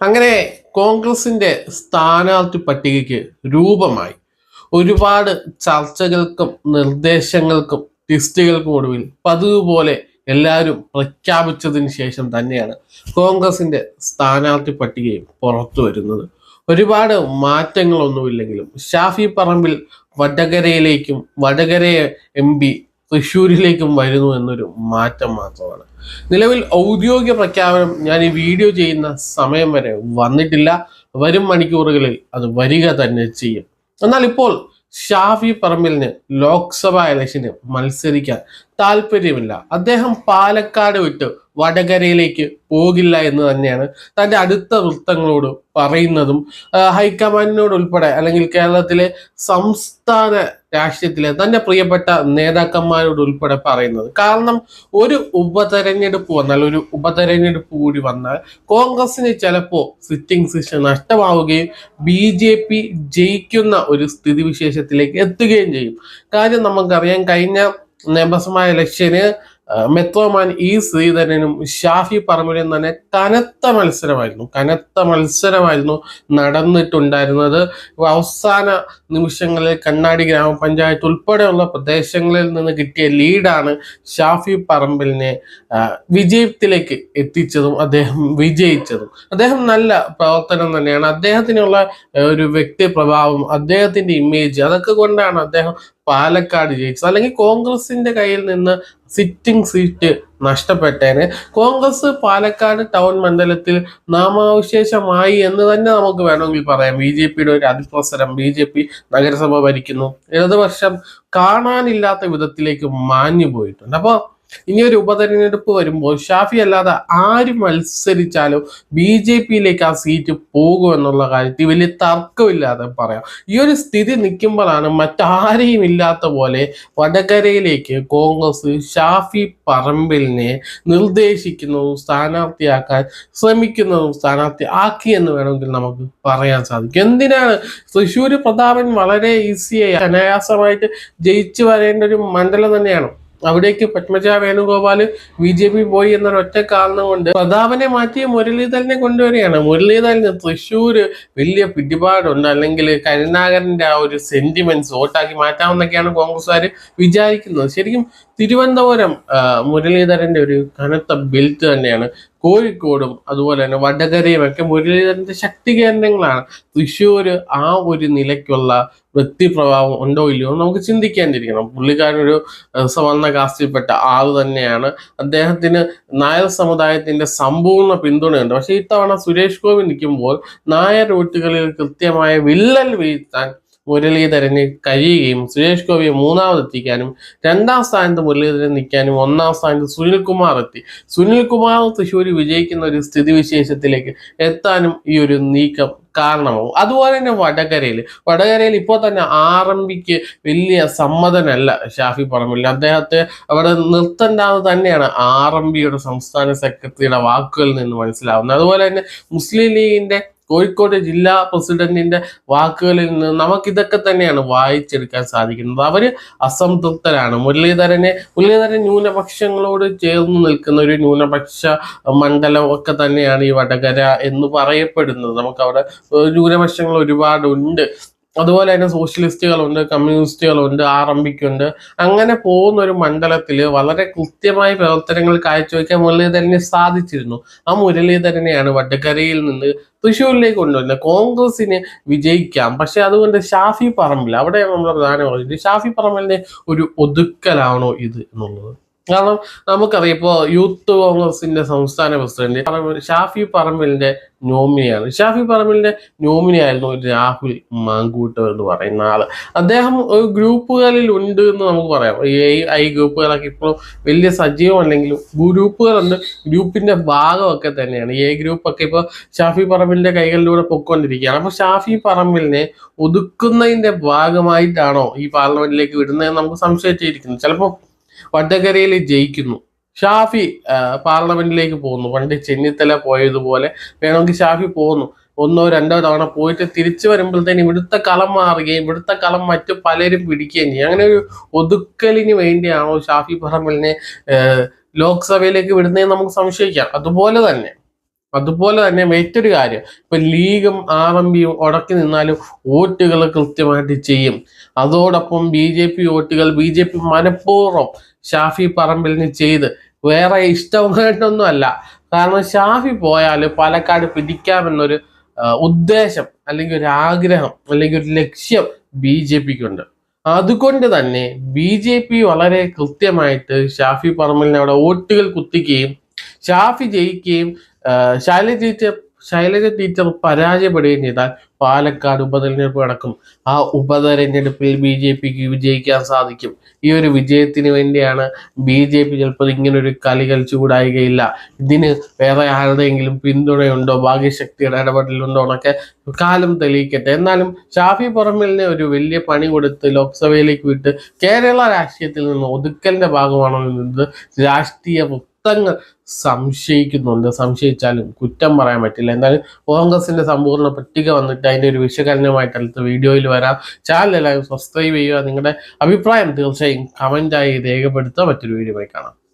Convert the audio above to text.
അങ്ങനെ കോൺഗ്രസിന്റെ സ്ഥാനാർത്ഥി പട്ടികയ്ക്ക് രൂപമായി ഒരുപാട് ചർച്ചകൾക്കും നിർദ്ദേശങ്ങൾക്കും ലിസ്റ്റുകൾക്കും ഒടുവിൽ പതിവ് പോലെ എല്ലാവരും പ്രഖ്യാപിച്ചതിന് ശേഷം തന്നെയാണ് കോൺഗ്രസിന്റെ സ്ഥാനാർത്ഥി പട്ടികയും പുറത്തു വരുന്നത്. ഒരുപാട് മാറ്റങ്ങളൊന്നുമില്ലെങ്കിലും ഷാഫി പറമ്പിൽ വടകരയിലേക്കും വടകര എം പി തൃശ്ശൂരിലേക്കും വരുന്നു എന്നൊരു മാറ്റം മാത്രമാണ്. നിലവിൽ ഔദ്യോഗിക പ്രഖ്യാപനം ഞാൻ ഈ വീഡിയോ ചെയ്യുന്ന സമയം വരെ വന്നിട്ടില്ല. വരും മണിക്കൂറുകളിൽ അത് വരിക തന്നെ ചെയ്യും. എന്നാൽ ഇപ്പോൾ ഷാഫി പറമ്പിലിന് ലോക്സഭാ ഇലക്ഷന് മത്സരിക്കാൻ താല്പര്യമില്ല. അദ്ദേഹം പാലക്കാട് വിട്ട് വടകരയിലേക്ക് പോകില്ല എന്ന് തന്നെയാണ് തന്റെ അടുത്ത വൃത്തങ്ങളോട് പറയുന്നതും ഹൈക്കമാൻഡിനോട് ഉൾപ്പെടെ അല്ലെങ്കിൽ കേരളത്തിലെ സംസ്ഥാന രാഷ്ട്രീയത്തിലെ തന്റെ പ്രിയപ്പെട്ട നേതാക്കന്മാരോട് ഉൾപ്പെടെ പറയുന്നത്. കാരണം ഒരു ഉപതെരഞ്ഞെടുപ്പ് വന്നാൽ ഒരു ഉപതെരഞ്ഞെടുപ്പ് കൂടി വന്നാൽ കോൺഗ്രസിന് ചിലപ്പോൾ സിറ്റിംഗ് സീഷൻ നഷ്ടമാവുകയും ബി ജെ പി ജയിക്കുന്ന ഒരു സ്ഥിതിവിശേഷത്തിലേക്ക് എത്തുകയും ചെയ്യും. കാര്യം നമുക്കറിയാം കഴിഞ്ഞ നിയമസഭാ ഇലക്ഷന് ആ, ഈ ശ്രീധരനും ഷാഫി പറമ്പിലും തന്നെ കനത്ത മത്സരമായിരുന്നു. കനത്ത മത്സരമായിരുന്നു നടന്നിട്ടുണ്ടായിരുന്നത്. അവസാന നിമിഷങ്ങളിൽ കണ്ണാടി ഗ്രാമപഞ്ചായത്ത് ഉൾപ്പെടെയുള്ള പ്രദേശങ്ങളിൽ നിന്ന് കിട്ടിയ ലീഡാണ് ഷാഫി പറമ്പിലിനെ വിജയത്തിലേക്ക് എത്തിച്ചതും അദ്ദേഹം വിജയിച്ചതും. അദ്ദേഹം നല്ല പ്രവർത്തനം തന്നെയാണ്. അദ്ദേഹത്തിനുള്ള ഒരു വ്യക്തി പ്രഭാവം അദ്ദേഹത്തിന്റെ ഇമേജ് അതൊക്കെ കൊണ്ടാണ് അദ്ദേഹം പാലക്കാട് ജയിച്ചത്. അല്ലെങ്കിൽ കോൺഗ്രസിന്റെ കയ്യിൽ നിന്ന് സിറ്റിംഗ് സീറ്റ് നഷ്ടപ്പെട്ടേനെ. കോൺഗ്രസ് പാലക്കാട് ടൗൺ മണ്ഡലത്തിൽ നാമാവശേഷമായി എന്ന് തന്നെ നമുക്ക് വേണമെങ്കിൽ പറയാം. ബി ജെ പിയുടെ ഒരു അതിപ്രസരം ബി ജെ പി നഗരസഭ ഭരിക്കുന്നു. ഇടതുപക്ഷം കാണാനില്ലാത്ത വിധത്തിലേക്ക് മാഞ്ഞു പോയിട്ടുണ്ട് അപ്പോൾ ഇനി ഒരു ഉപതെരഞ്ഞെടുപ്പ് വരുമ്പോൾ ഷാഫി അല്ലാതെ ആര് മത്സരിച്ചാലും ബി ജെ പിയിലേക്ക് ആ സീറ്റ് പോകും എന്നുള്ള കാര്യത്തിൽ വലിയ തർക്കമില്ലാതെ പറയാം. ഈ ഒരു സ്ഥിതി നിൽക്കുമ്പോഴാണ് മറ്റാരെയും ഇല്ലാത്ത പോലെ വടകരയിലേക്ക് കോൺഗ്രസ് ഷാഫി പറമ്പിലിനെ നിർദ്ദേശിക്കുന്നതും സ്ഥാനാർത്ഥിയാക്കാൻ ശ്രമിക്കുന്നതും സ്ഥാനാർത്ഥി ആക്കി എന്ന് വേണമെങ്കിൽ നമുക്ക് പറയാൻ സാധിക്കും. എന്തിനാണ് തൃശ്ശൂർ പ്രതാപൻ വളരെ ഈസിയായി അനായാസമായിട്ട് ജയിച്ചു വരേണ്ട ഒരു മണ്ഡലം തന്നെയാണ്? അവിടേക്ക് പത്മജ വേണുഗോപാൽ ബി ജെ പി പോയി എന്നൊരു ഒറ്റ കാരണം കൊണ്ട് പ്രതാപനെ മാറ്റി മുരളീധരനെ കൊണ്ടുവരികയാണ്. മുരളീധരന് തൃശ്ശൂർ വലിയ പിടിപാടുണ്ട്. അല്ലെങ്കിൽ കരുണാകരന്റെ ആ ഒരു സെന്റിമെന്റ്സ് വോട്ടാക്കി മാറ്റാമെന്നൊക്കെയാണ് കോൺഗ്രസ്സുകാർ വിചാരിക്കുന്നത്. ശരിക്കും തിരുവനന്തപുരം മുരളീധരന്റെ ഒരു കനത്ത ബെൽറ്റ് തന്നെയാണ് കോഴിക്കോടും അതുപോലെ തന്നെ വടകരയും ഒക്കെ മുരളീധരന്റെ ശക്തി കേന്ദ്രങ്ങളാണ്. തൃശ്ശൂര് ആ ഒരു നിലയ്ക്കുള്ള വ്യക്തിപ്രഭാവം ഉണ്ടോ ഇല്ലയോ നമുക്ക് ചിന്തിക്കേണ്ടിയിരിക്കണം പുള്ളിക്കാരൊരു ഏഹ്, സവർണ കാസ്റ്റിൽപ്പെട്ട ആൾ തന്നെയാണ്. അദ്ദേഹത്തിന് നായർ സമുദായത്തിന്റെ സമ്പൂർണ പിന്തുണയുണ്ട്. പക്ഷെ ഇത്തവണ സുരേഷ് ഗോപി നിൽക്കുമ്പോൾ നായർ വീട്ടുകളിൽ കൃത്യമായ വിള്ളൽ വീഴ്ത്താൻ മുരളീധരന് കഴിയുകയും സുരേഷ് ഗോപിയെ മൂന്നാമതെത്തിക്കാനും രണ്ടാം സ്ഥാനത്ത് മുരളീധരൻ നിൽക്കാനും ഒന്നാം സ്ഥാനത്ത് സുനിൽകുമാർ എത്തി. സുനിൽകുമാർ തൃശ്ശൂർ വിജയിക്കുന്ന ഒരു സ്ഥിതിവിശേഷത്തിലേക്ക് എത്താനും ഈ ഒരു നീക്കം കാരണമാവും. അതുപോലെ തന്നെ വടകരയിൽ വടകരയിൽ ഇപ്പോൾ തന്നെ ആർ എം പിക്ക് വലിയ സമ്മതനല്ല ഷാഫി പറമ്പിൽ. അദ്ദേഹത്തെ അവിടെ നിർത്തേണ്ടാന്ന് തന്നെയാണ് ആർ എം പിയുടെ സംസ്ഥാന സെക്രട്ടറിയുടെ വാക്കുകളിൽ നിന്ന് മനസ്സിലാവുന്നത്. അതുപോലെ തന്നെ മുസ്ലിം ലീഗിന്റെ കോഴിക്കോട് ജില്ലാ പ്രസിഡന്റിന്റെ വാക്കുകളിൽ നിന്ന് നമുക്കിതൊക്കെ തന്നെയാണ് വായിച്ചെടുക്കാൻ സാധിക്കുന്നത്. അവർ അസംതൃപ്തരാണ്. മുരളീധരനെ മുരളീധരൻ ന്യൂനപക്ഷങ്ങളോട് ചേർന്ന് നിൽക്കുന്ന ഒരു ന്യൂനപക്ഷ മണ്ഡലം ഒക്കെ തന്നെയാണ് ഈ വടകര എന്ന് പറയപ്പെടുന്നത്. നമുക്കവിടെ ന്യൂനപക്ഷങ്ങൾ ഒരുപാട് ഉണ്ട് അതുപോലെ തന്നെ സോഷ്യലിസ്റ്റുകളുണ്ട് കമ്മ്യൂണിസ്റ്റുകളുണ്ട് ആർ എം പിക്കുണ്ട് അങ്ങനെ പോകുന്ന ഒരു മണ്ഡലത്തിൽ വളരെ കൃത്യമായ പ്രവർത്തനങ്ങൾ കാഴ്ചവെക്കാൻ മുരളീധരനെ സാധിച്ചിരുന്നു. ആ മുരളീധരനെയാണ് വടകരയിൽ നിന്ന് തൃശ്ശൂരിലേക്ക് കൊണ്ടുവരുന്നത്. കോൺഗ്രസിന് വിജയിക്കാം. പക്ഷെ അതുകൊണ്ട് ഷാഫി പറമ്പിൽ അവിടെ നമ്മൾ പ്രധാനം പറഞ്ഞത് ഷാഫി പറമ്പിലിന്റെ ഒരു ഒതുക്കലാണോ ഇത് എന്നുള്ളത്? കാരണം നമുക്കറിയാം യൂത്ത് കോൺഗ്രസിന്റെ സംസ്ഥാന പ്രസിഡന്റ് ഷാഫി പറമ്പിലിന്റെ നോമിനിയാണ്. ഷാഫി പറമ്പിലിന്റെ നോമിനി ആയിരുന്നു രാഹുൽ മാങ്കൂട്ടർ എന്ന് പറയുന്ന ആൾ. അദ്ദേഹം ഒരു ഗ്രൂപ്പുകളിൽ ഉണ്ട് എന്ന് നമുക്ക് പറയാം. ഈ ഐ ഗ്രൂപ്പുകളൊക്കെ ഇപ്പോൾ വലിയ സജീവമല്ലെങ്കിലും ഗ്രൂപ്പുകളുണ്ട്. ഗ്രൂപ്പിന്റെ ഭാഗമൊക്കെ തന്നെയാണ്. എ ഗ്രൂപ്പ് ഒക്കെ ഇപ്പോൾ ഷാഫി പറമ്പിലിന്റെ കൈകളിലൂടെ പൊയ്ക്കൊണ്ടിരിക്കുകയാണ്. അപ്പൊ ഷാഫി പറമ്പിലിനെ ഒതുക്കുന്നതിന്റെ ഭാഗമായിട്ടാണോ ഈ പാർലമെന്റിലേക്ക് വിടുന്നതെന്ന് നമുക്ക് സംശയിച്ചിരിക്കുന്നു. ചിലപ്പോൾ വടകരയിൽ ജയിക്കുന്നു. ഷാഫി പാർലമെന്റിലേക്ക് പോകുന്നു. പണ്ട് ചെന്നിത്തല പോയതുപോലെ വേണമെങ്കിൽ ഷാഫി പോകുന്നു. ഒന്നോ രണ്ടോ തവണ പോയിട്ട് തിരിച്ചു വരുമ്പോഴത്തേന് ഇവിടുത്തെ കളം മാറുകയും ഇവിടുത്തെ കളം മറ്റു പലരും പിടിക്കുകയും ചെയ്യും. അങ്ങനെ ഒരു ഒതുക്കലിന് വേണ്ടിയാണോ ഷാഫി പറമ്പലിനെ ലോക്സഭയിലേക്ക് വിടുന്നതെന്ന് നമുക്ക് സംശയിക്കാം. അതുപോലെ തന്നെ അതുപോലെ തന്നെ മറ്റൊരു കാര്യം. ഇപ്പൊ ലീഗും ആർ എം പിയും ഉടക്കി നിന്നാലും വോട്ടുകൾ കൃത്യമായിട്ട് ചെയ്യും. അതോടൊപ്പം ബി ജെ പി വോട്ടുകൾ ബി ജെ പി മനഃപൂർവം ഷാഫി പറമ്പിലിന് ചെയ്ത് വേറെ ഇഷ്ടമായിട്ടൊന്നും അല്ല കാരണം ഷാഫി പോയാൽ പാലക്കാട് പിടിക്കാമെന്നൊരു ഉദ്ദേശം അല്ലെങ്കിൽ ഒരു ആഗ്രഹം അല്ലെങ്കിൽ ഒരു ലക്ഷ്യം ബി ജെ പിക്ക് ഉണ്ട് അതുകൊണ്ട് തന്നെ ബി ജെ പി വളരെ കൃത്യമായിട്ട് ഷാഫി പറമ്പലിനെ അവിടെ വോട്ടുകൾ കുത്തിക്കുകയും ഷാഫി ജയിക്കുകയും ശൈലജ ടീച്ചർ ശൈലജ ടീച്ചർ പരാജയപ്പെടുകയും ചെയ്താൽ പാലക്കാട് ഉപതെരഞ്ഞെടുപ്പ് നടക്കും. ആ ഉപതെരഞ്ഞെടുപ്പിൽ ബി ജെ പിക്ക് വിജയിക്കാൻ സാധിക്കും. ഈ ഒരു വിജയത്തിന് വേണ്ടിയാണ് ബി ജെ പി ചിലപ്പോൾ ഇങ്ങനൊരു കളി കളിച്ചുകൂടായികയില്ല. ഇതിന് വേറെ ആരുടെയെങ്കിലും പിന്തുണയുണ്ടോ? ഭാഗ്യശക്തിയുടെ ഇടപെടലുണ്ടോ? എന്നൊക്കെ കാലം തെളിയിക്കട്ടെ. എന്നാലും ഷാഫി പറമ്പലിനെ ഒരു വലിയ പണി കൊടുത്ത് ലോക്സഭയിലേക്ക് വിട്ട് കേരള രാഷ്ട്രീയത്തിൽ നിന്ന് ഒതുക്കലിന്റെ ഭാഗമാണോ എന്നത് രാഷ്ട്രീയ വൃത്തങ്ങൾ സംശയിക്കുന്നുണ്ട്. സംശയിച്ചാലും കുറ്റം പറയാൻ പറ്റില്ല. എന്തായാലും കോൺഗ്രസിന്റെ സമ്പൂർണ പട്ടിക വന്നിട്ട് അതിന്റെ ഒരു വിശകലനമായിട്ട് അടുത്ത വീഡിയോയിൽ വരാം. ചാനൽ എല്ലാവരും സബ്സ്ക്രൈബ് ചെയ്യുക. നിങ്ങളുടെ അഭിപ്രായം തീർച്ചയായും കമന്റായി രേഖപ്പെടുത്തുക. മറ്റൊരു വീഡിയോ കാണാം.